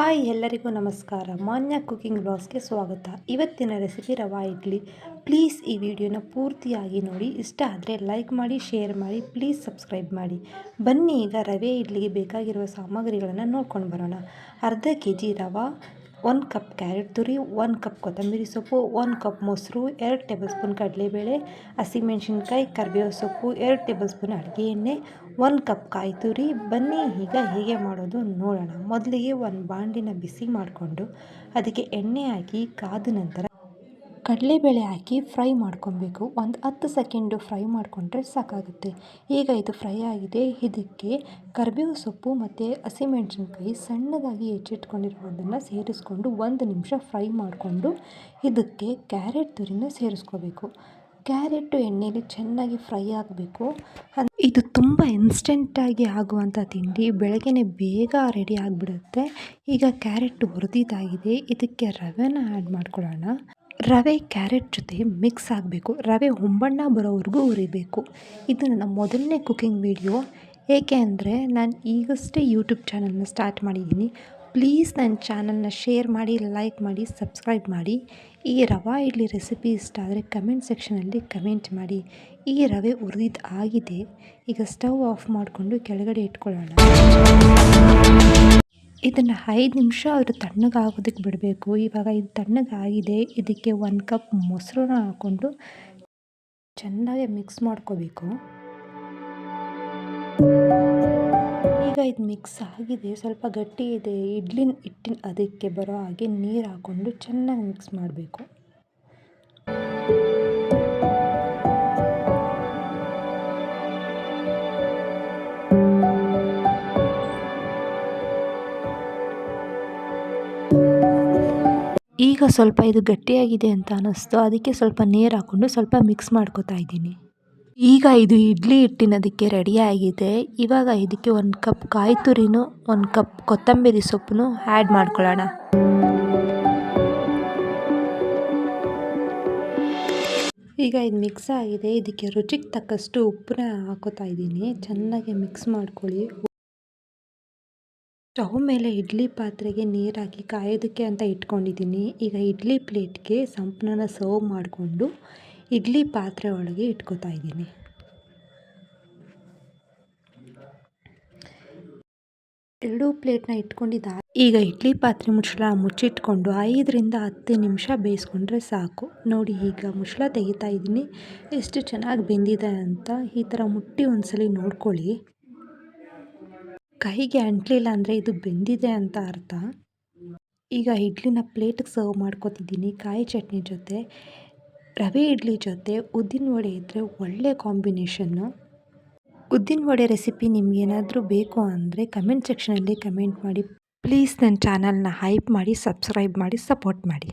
Hi ಎಲ್ಲರಿಗೂ ನಮಸ್ಕಾರ. ಮಾನ್ಯ ಕುಕಿಂಗ್ ಬ್ಲಾಸ್ಗೆ ಸ್ವಾಗತ. ಇವತ್ತಿನ ರೆಸಿಪಿ ರವಾ ಇಡ್ಲಿ. ಪ್ಲೀಸ್ ಈ ವಿಡಿಯೋನ ಪೂರ್ತಿಯಾಗಿ ನೋಡಿ. ಇಷ್ಟ ಆದರೆ ಲೈಕ್ ಮಾಡಿ, ಶೇರ್ ಮಾಡಿ, ಪ್ಲೀಸ್ ಸಬ್ಸ್ಕ್ರೈಬ್ ಮಾಡಿ. ಬನ್ನಿ, ಈಗ ರವೆ ಇಡ್ಲಿಗೆ ಬೇಕಾಗಿರುವ ಸಾಮಗ್ರಿಗಳನ್ನು ನೋಡ್ಕೊಂಡು ಬರೋಣ. ಅರ್ಧ ಕೆ ಜಿ ರವಾ ಒಂದು ಕಪ್ ಕ್ಯಾರೆಟ್ ತುರಿ, ಒಂದು ಕಪ್ ಕೊತ್ತಂಬರಿ ಸೊಪ್ಪು, ಒಂದು ಕಪ್ ಮೊಸರು, ಎರಡು ಟೇಬಲ್ ಸ್ಪೂನ್ ಕಡಲೆಬೇಳೆ ಹಸಿಮೆಣ್ಸಿನ್ಕಾಯಿ ಕರಿಬೇವು ಸೊಪ್ಪು, ಎರಡು ಟೇಬಲ್ ಸ್ಪೂನ್ ಅಡುಗೆ ಎಣ್ಣೆ, ಒಂದು ಕಪ್ ಕಾಯಿ ತುರಿ. ಬನ್ನಿ, ಈಗ ಹೇಗೆ ಮಾಡೋದು ನೋಡೋಣ. ಮೊದಲಿಗೆ ಒಂದು ಬಾಂಡಿನ ಬಿಸಿ ಮಾಡಿಕೊಂಡು ಅದಕ್ಕೆ ಎಣ್ಣೆ ಹಾಕಿ ಕಾದ ನಂತರ ಕಡಲೆಬೇಳೆ ಹಾಕಿ ಫ್ರೈ ಮಾಡ್ಕೊಬೇಕು. ಒಂದು ಹತ್ತು ಸೆಕೆಂಡು ಫ್ರೈ ಮಾಡಿಕೊಂಡ್ರೆ ಸಾಕಾಗುತ್ತೆ. ಈಗ ಇದು ಫ್ರೈ ಆಗಿದೆ. ಇದಕ್ಕೆ ಕರಿಬೇವು ಸೊಪ್ಪು ಮತ್ತು ಹಸಿಮೆಣಸಿನ್ಕಾಯಿ ಸಣ್ಣದಾಗಿ ಹೆಚ್ಚಿಟ್ಕೊಂಡಿರೋದನ್ನು ಸೇರಿಸ್ಕೊಂಡು ಒಂದು ನಿಮಿಷ ಫ್ರೈ ಮಾಡಿಕೊಂಡು ಇದಕ್ಕೆ ಕ್ಯಾರೆಟ್ ತುರಿನ ಸೇರಿಸ್ಕೋಬೇಕು. ಕ್ಯಾರೆಟು ಎಣ್ಣೆಯಲ್ಲಿ ಚೆನ್ನಾಗಿ ಫ್ರೈ ಆಗಬೇಕು. ಇದು ತುಂಬ ಇನ್ಸ್ಟೆಂಟಾಗಿ ಆಗುವಂಥ ತಿಂಡಿ. ಬೆಳಗ್ಗೆ ಬೇಗ ರೆಡಿ ಆಗಿಬಿಡುತ್ತೆ. ಈಗ ಕ್ಯಾರೆಟ್ ಹುರಿದಿದ್ದಾಗಿದೆ. ಇದಕ್ಕೆ ರವೆನ ಆ್ಯಡ್ ಮಾಡ್ಕೊಳ್ಳೋಣ. ರವೆ ಕ್ಯಾರೆಟ್ ಜೊತೆ ಮಿಕ್ಸ್ ಆಗಬೇಕು. ರವೆ ಹೊಂಬಣ್ಣ ಬರೋವರೆಗೂ ಹುರಿಬೇಕು. ಇದು ನನ್ನ ಮೊದಲನೇ ಕುಕ್ಕಿಂಗ್ ವಿಡಿಯೋ. ಏಕೆ ಅಂದರೆ ನಾನು ಈಗಷ್ಟೇ ಯೂಟ್ಯೂಬ್ ಚಾನಲ್ನ ಸ್ಟಾರ್ಟ್ ಮಾಡಿದ್ದೀನಿ. ಪ್ಲೀಸ್ ನನ್ನ ಚಾನಲ್ನ ಶೇರ್ ಮಾಡಿ, ಲೈಕ್ ಮಾಡಿ, ಸಬ್ಸ್ಕ್ರೈಬ್ ಮಾಡಿ. ಈ ರವೆ ಇಡ್ಲಿ ರೆಸಿಪಿ ಇಷ್ಟ ಆದರೆ ಕಮೆಂಟ್ ಸೆಕ್ಷನಲ್ಲಿ ಕಮೆಂಟ್ ಮಾಡಿ. ಈ ರವೆ ಹುರಿದಿದ್ದು ಆಗಿದೆ. ಈಗ ಸ್ಟವ್ ಆಫ್ ಮಾಡಿಕೊಂಡು ಕೆಳಗಡೆ ಇಟ್ಕೊಳ್ಳೋಣ. ಇದನ್ನು ಐದು ನಿಮಿಷ ಅವರು ತಣ್ಣಗಾಗೋದಕ್ಕೆ ಬಿಡಬೇಕು. ಇವಾಗ ಇದು ತಣ್ಣಗಾಗಿದೆ. ಇದಕ್ಕೆ ಒಂದು ಕಪ್ ಮೊಸರನ್ನ ಹಾಕ್ಕೊಂಡು ಚೆನ್ನಾಗಿ ಮಿಕ್ಸ್ ಮಾಡ್ಕೋಬೇಕು. ಈಗ ಇದು ಮಿಕ್ಸ್ ಆಗಿದೆ. ಸ್ವಲ್ಪ ಗಟ್ಟಿ ಇದೆ. ಇಡ್ಲಿನ ಹಿಟ್ಟಿನ ಅದಕ್ಕೆ ಬರೋ ಹಾಗೆ ನೀರು ಹಾಕ್ಕೊಂಡು ಚೆನ್ನಾಗಿ ಮಿಕ್ಸ್ ಮಾಡಬೇಕು. ಈಗ ಸ್ವಲ್ಪ ಇದು ಗಟ್ಟಿಯಾಗಿದೆ ಅಂತ ಅನ್ನಿಸ್ತು. ಅದಕ್ಕೆ ಸ್ವಲ್ಪ ನೀರು ಹಾಕ್ಕೊಂಡು ಸ್ವಲ್ಪ ಮಿಕ್ಸ್ ಮಾಡ್ಕೋತಾ ಇದ್ದೀನಿ. ಈಗ ಇದು ಇಡ್ಲಿ ಹಿಟ್ಟಿನದಕ್ಕೆ ರೆಡಿಯಾಗಿದೆ ಇವಾಗ ಇದಕ್ಕೆ ಒಂದು ಕಪ್ ಕಾಯಿ ತುರಿನೂ, ಒಂದು ಕಪ್ ಕೊತ್ತಂಬರಿ ಸೊಪ್ಪನ್ನು ಆ್ಯಡ್ ಮಾಡ್ಕೊಳ್ಳೋಣ. ಈಗ ಇದು ಮಿಕ್ಸ್ ಆಗಿದೆ. ಇದಕ್ಕೆ ರುಚಿಗೆ ತಕ್ಕಷ್ಟು ಉಪ್ಪನ್ನ ಹಾಕೋತಾ ಇದ್ದೀನಿ. ಚೆನ್ನಾಗಿ ಮಿಕ್ಸ್ ಮಾಡ್ಕೊಳ್ಳಿ. ಸ್ಟವ್ ಮೇಲೆ ಇಡ್ಲಿ ಪಾತ್ರೆಗೆ ನೀರು ಹಾಕಿ ಕಾಯೋದಕ್ಕೆ ಅಂತ ಇಟ್ಕೊಂಡಿದ್ದೀನಿ. ಈಗ ಇಡ್ಲಿ ಪ್ಲೇಟ್ಗೆ ಸಂಪನ್ನ ಸರ್ವ್ ಮಾಡಿಕೊಂಡು ಇಡ್ಲಿ ಪಾತ್ರೆ ಒಳಗೆ ಇಟ್ಕೋತಾ ಇದ್ದೀನಿ. ಎರಡೂ ಪ್ಲೇಟ್ನ ಇಟ್ಕೊಂಡಿದ್ದ ಈಗ ಇಡ್ಲಿ ಪಾತ್ರೆ ಮುಚ್ಚಳ ಮುಚ್ಚಿಟ್ಕೊಂಡು ಐದರಿಂದ ಹತ್ತು ನಿಮಿಷ ಬೇಯಿಸ್ಕೊಂಡ್ರೆ ಸಾಕು. ನೋಡಿ ಈಗ ಮುಚ್ಚಳ ತೆಗಿತಾ ಇದ್ದೀನಿ. ಎಷ್ಟು ಚೆನ್ನಾಗಿ ಬೆಂದಿದೆ ಅಂತ ಈ ಥರ ಮುಟ್ಟಿ ಒಂದ್ಸಲಿ ನೋಡ್ಕೊಳ್ಳಿ. ಕೈಗೆ ಅಂಟಲಿಲ್ಲ ಅಂದರೆ ಇದು ಬೆಂದಿದೆ ಅಂತ ಅರ್ಥ? ಈಗ ಇಡ್ಲಿನ ಪ್ಲೇಟಿಗೆ ಸರ್ವ್ ಮಾಡ್ಕೊತಿದ್ದೀನಿ, ಕಾಯಿ ಚಟ್ನಿ ಜೊತೆ, ರವೆ ಇಡ್ಲಿ ಜೊತೆ, ಉದ್ದಿನ ವಡೆ ಇದ್ದರೆ ಒಳ್ಳೆ ಕಾಂಬಿನೇಷನ್ನು ಉದ್ದಿನ ವಡೆ ರೆಸಿಪಿ ನಿಮಗೇನಾದರೂ ಬೇಕು ಅಂದರೆ ಕಮೆಂಟ್ ಸೆಕ್ಷನಲ್ಲಿ ಕಮೆಂಟ್ ಮಾಡಿ. ಪ್ಲೀಸ್ ನನ್ನ ಚಾನಲ್ನ ಹೈಪ್ ಮಾಡಿ ಸಬ್ಸ್ಕ್ರೈಬ್ ಮಾಡಿ ಸಪೋರ್ಟ್ ಮಾಡಿ.